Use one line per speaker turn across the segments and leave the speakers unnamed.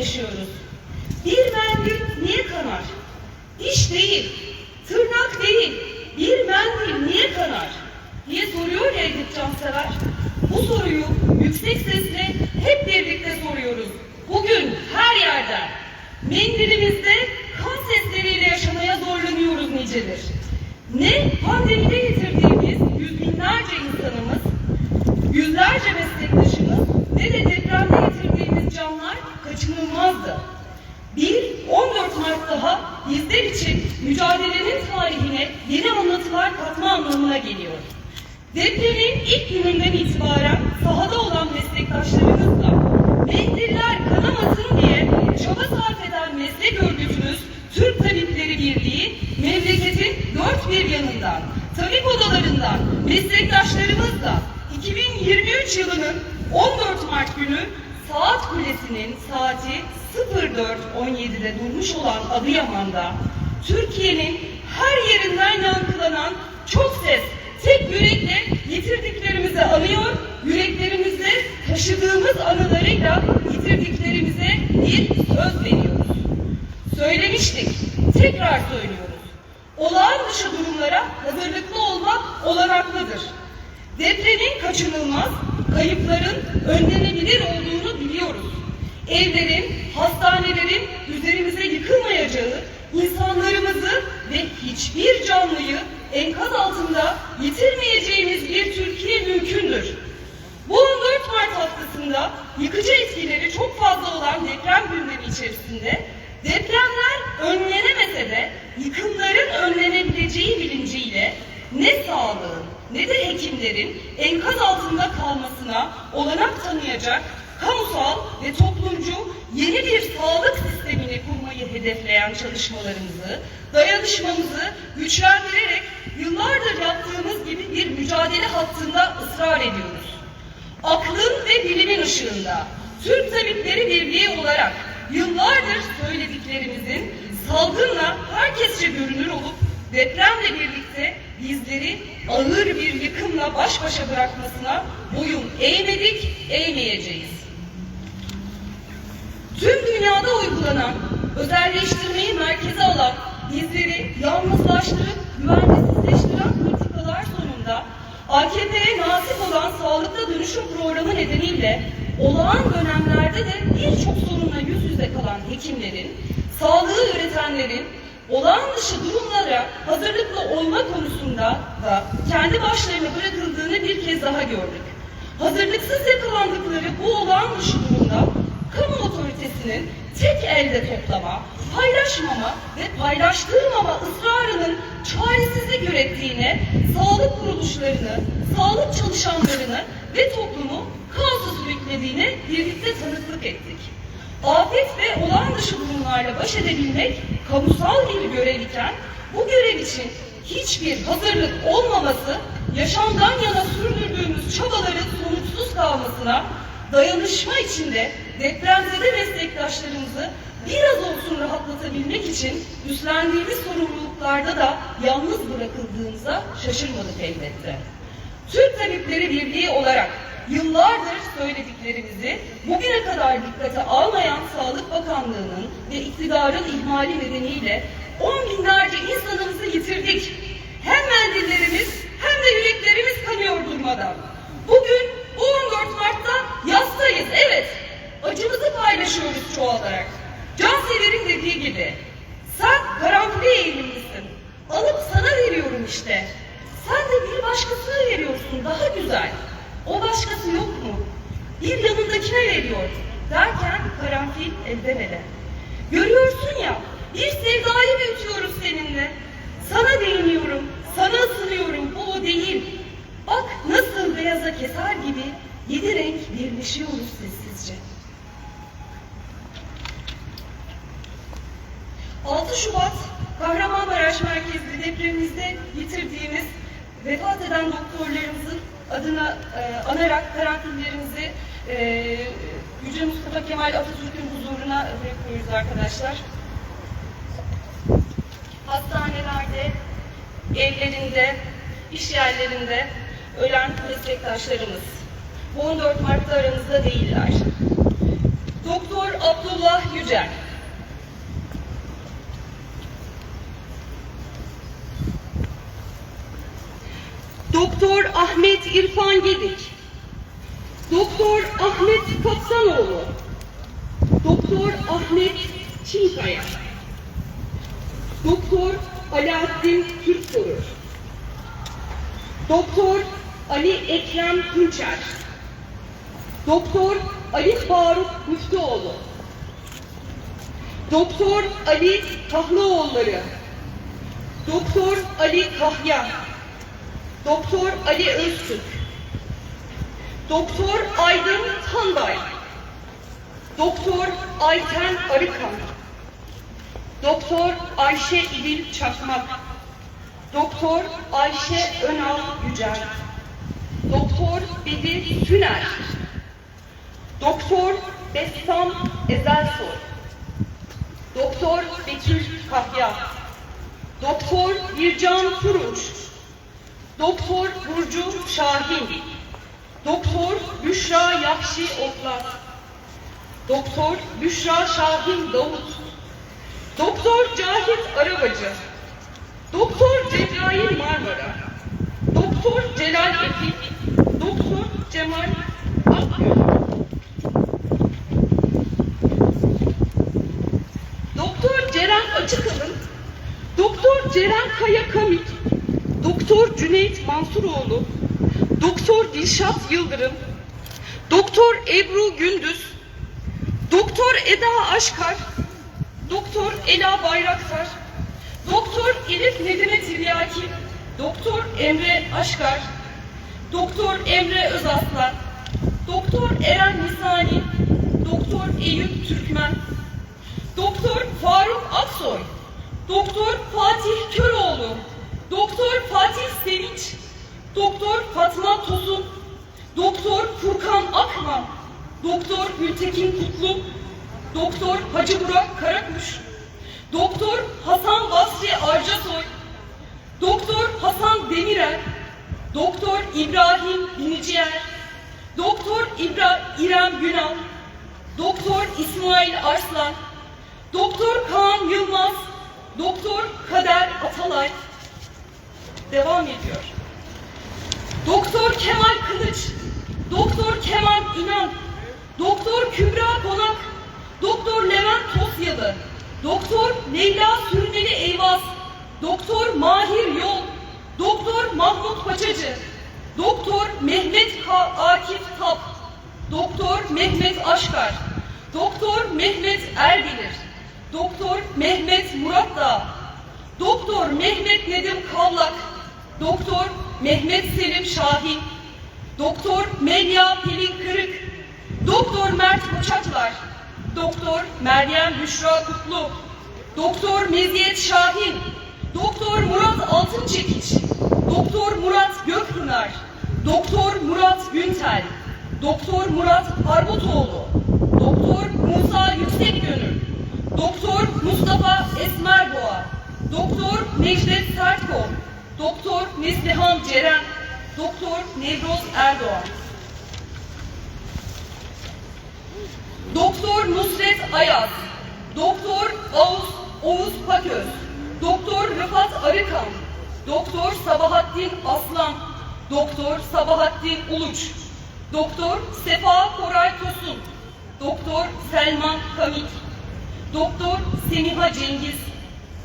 birleşiyoruz. Bir mendil niye kanar? Diş değil, tırnak değil, bir mendil niye kanar? diye soruyor ya Edip Cansever. Bu soruyu yüksek sesle hep birlikte soruyoruz. Bugün her yerden. Mendilimizde kan sesleriyle yaşamaya zorlanıyoruz nicedir. Ne pandemide yitirdiğimiz yüz binlerce insanımız, yüzlerce meslektaşımız ne de depremde yitirdiğimiz canlar kaçınılmazdı. Bir 14 Mart daha bizler için mücadelenin tarihine yeni anlatılar katma anlamına geliyor. Depremin ilk gününden itibaren sahada olan meslektaşlarımızla mendiller kanamasın diye çaba sarf eden meslek örgütümüz Türk Tabipleri Birliği memleketin dört bir yanından, tabip odalarından meslektaşlarımızla 2023 yılının 14 Mart günü Saat Kulesi'nin saati 04.17'de durmuş olan Adıyaman'da Türkiye'nin her yerinden yankılanan çok ses tek yürekle yitirdiklerimizi anıyor, yüreklerimizde taşıdığımız anılarıyla yitirdiklerimize bir söz veriyoruz. Söylemiştik, tekrar söylüyoruz. Olağan dışı durumlara hazırlıklı olmak olanaklıdır. Depremin kaçınılmaz, kayıpların önlenebilir olduğunu biliyoruz. Evlerin, hastanelerin üzerimize yıkılmayacağı, insanlarımızı ve hiçbir canlıyı enkaz altında yitirmeyeceğimiz bir Türkiye mümkündür. Bu 14 Mart haftasında yıkıcı etkileri çok fazla olan deprem gündemi içerisinde depremler önlenemese de yıkımların önlenebileceği bilinciyle ne sağlığın ne de hekimlerin enkaz altında kalmasına olanak tanıyacak kamusal ve toplumcu yeni bir sağlık sistemini kurmayı hedefleyen çalışmalarımızı, dayanışmamızı güçlendirerek yıllardır yaptığımız gibi bir mücadele hattında ısrar ediyoruz. Aklın ve bilimin ışığında Türk Tabipleri Birliği olarak yıllardır söylediklerimizin salgınla herkesçe görünür olup depremle birlikte bizleri ağır bir yıkımla baş başa bırakmasına boyun eğmedik, eğmeyeceğiz. Tüm dünyada uygulanan, özelleştirmeyi merkeze alan, bizleri yalnızlaştırıp güvencesizleştiren politikalar sonunda AKP'ye nasip olan sağlıkta dönüşüm programı nedeniyle olağan dönemlerde de birçok sorunla yüz yüze kalan hekimlerin, sağlığı üretenlerin olağan dışı durumlara hazırlıklı olma konusunda da kendi başlarına bırakıldığını bir kez daha gördük. Hazırlıksız yakalandıkları bu olağan dışı durumda kamu otoritesinin tek elde toplama, paylaşmama ve paylaştırmama ısrarının çaresizlik ürettiğine sağlık kuruluşlarını, sağlık çalışanlarını ve toplumu kaosa sürüklediğine birlikte tanıklık ettik. Afet ve olağan dışı durumlarla baş edebilmek kamusal bir görev iken bu görev için hiçbir hazırlık olmaması yaşamdan yana sürdürdüğümüz çabaların sonuçsuz kalmasına dayanışma içinde depremzede meslektaşlarımızı biraz olsun rahatlatabilmek için üstlendiğimiz sorumluluklarda da yalnız bırakıldığımıza şaşırmadık elbette. Türk Tabipleri Birliği olarak yıllardır söylediklerimizi bugüne kadar dikkate almayan Sağlık Bakanlığı'nın ve iktidarın ihmali nedeniyle on binlerce insanımızı yitirdik. Hem mendillerimiz veriyor. Derken karanfil elden ele. Görüyorsun ya bir sevdayı büyütüyoruz seninle. Sana değiniyorum, sana ısınıyorum bu o değil. Bak nasıl beyaza keser gibi yedi renk birleşiyoruz sessizce. 6 Şubat Kahramanmaraş merkezli depremimizde yitirdiğimiz vefat eden doktorlarımızın adına e, anarak karantinlerimizi e, Yüce Mustafa Kemal Atatürk'ün huzuruna bırakıyoruz arkadaşlar. Hastanelerde, evlerinde, iş yerlerinde ölen meslektaşlarımız. Bu 14 Mart'ta aramızda değiller. Doktor Abdullah Yücel. Doktor Ahmet İrfan Gedik. Doktor Ahmet Kapsanoğlu. Doktor Ahmet Çinkaya. Doktor Alaaddin Türksoru. Doktor Ali Ekrem Tunçer. Doktor Ali Faruk Müftüoğlu. Doktor Ali Kahlıoğulları. Doktor Ali Kahya. Doktor Ali Öztürk. Doktor Aydın Tanbay. Doktor Ayten Arıkan. Doktor Ayşe İdil Çakmak. Doktor Ayşe Önal Yücel. Doktor Bedir Tüner. Doktor Bessam Ezelsoy. Doktor Betül Kahya. Doktor Bircan Turunç. Doktor Burcu Şahin. Doktor Büşra Yakşi Otlak. Doktor Büşra Şahin Davut. Doktor Cahit Arabacı. Doktor Cebrail Marmara. Doktor Celal Efik. Doktor Cemal Akgül. Doktor Ceren Açıkalın. Doktor Ceren Kaya Kamik. Doktor Cüneyt Mansuroğlu. Doktor Dilşat Yıldırım. Doktor Ebru Gündüz. Doktor Eda Aşkar. Doktor Ela Bayraktar. Doktor Elif Nedime Tiryaki. Doktor Emre Aşkar. Doktor Emre Özaslan. Doktor Eren Nisani. Doktor Eyüp Türkmen. Doktor Faruk Aksoy. Doktor Fatih Köroğlu. Doktor Fatih Sevinç. Doktor Fatma Tosun. Doktor Furkan Akman. Doktor Gültekin Kutlu. Doktor Hacı Burak Karakuş. Doktor Hasan Basri Arcasoy. Doktor Hasan Demirel. Doktor İbrahim Biniciyer. Doktor İbra İrem Günal. Doktor İsmail Arslan. Doktor Kaan Yılmaz. Doktor Kader Atalay. Devam ediyor. Doktor Kemal Kılıç. Doktor Kemal İnan. Doktor Kübra Konak. Doktor Levent Tosyalı. Doktor Leyla Sürmeli Eyvaz. Doktor Mahir Yol. Doktor Mahmut Paçacı. Doktor Mehmet Ka Akif Tap. Doktor Mehmet Aşkar. Doktor Mehmet Erbilir. Doktor Mehmet Murat Dağ. Doktor Mehmet Nedim Kavlak. Doktor Mehmet Selim Şahin. Doktor Melya Pelin Kırık. Doktor Mert Uçaklar. Doktor Meryem Büşra Kutlu. Doktor Meziyet Şahin. Doktor Murat Altınçekiç. Doktor Murat Gökpınar. Doktor Murat Güntel. Doktor Murat Harbutoğlu. Doktor Musa Yüksekgönül. Doktor Mustafa Esmerboğa. Doktor Necdet Sertkol. Doktor Neslihan Ceren. Doktor Nevroz Erdoğan. Doktor Nusret Ayaz, Doktor Oğuz, Oğuz Paköz, Doktor Rıfat Arıkan, Doktor Sabahattin Aslan, Doktor Sabahattin Uluç, Doktor Sefa Koray Tosun, Doktor Selman Kamik, Doktor Semiha Cengiz,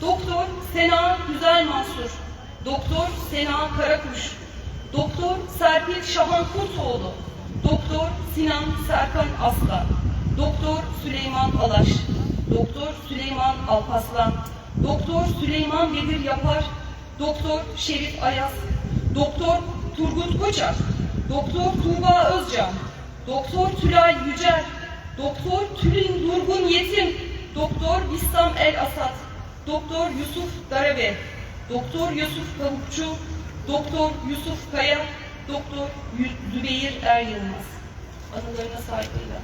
Doktor Sena Güzel Mansur, Doktor Sena Karakuş, Doktor Serpil Şahan Kurtoğlu, Doktor Sinan Serkan Aslan, Doktor Süleyman Alaş, Doktor Süleyman Alpaslan, Doktor Süleyman Bedir Yapar, Doktor Şerif Ayaz, Doktor Turgut Koçak, Doktor Tuğba Özcan, Doktor Tülay Yücel, Doktor Tülin Durgun Yetim, Doktor Bissam El Asat, Doktor Yusuf Darabe, Doktor Yusuf Kavukçu, Doktor Yusuf Kaya, Doktor Zübeyir Er Yılmaz. Anılarına saygıyla.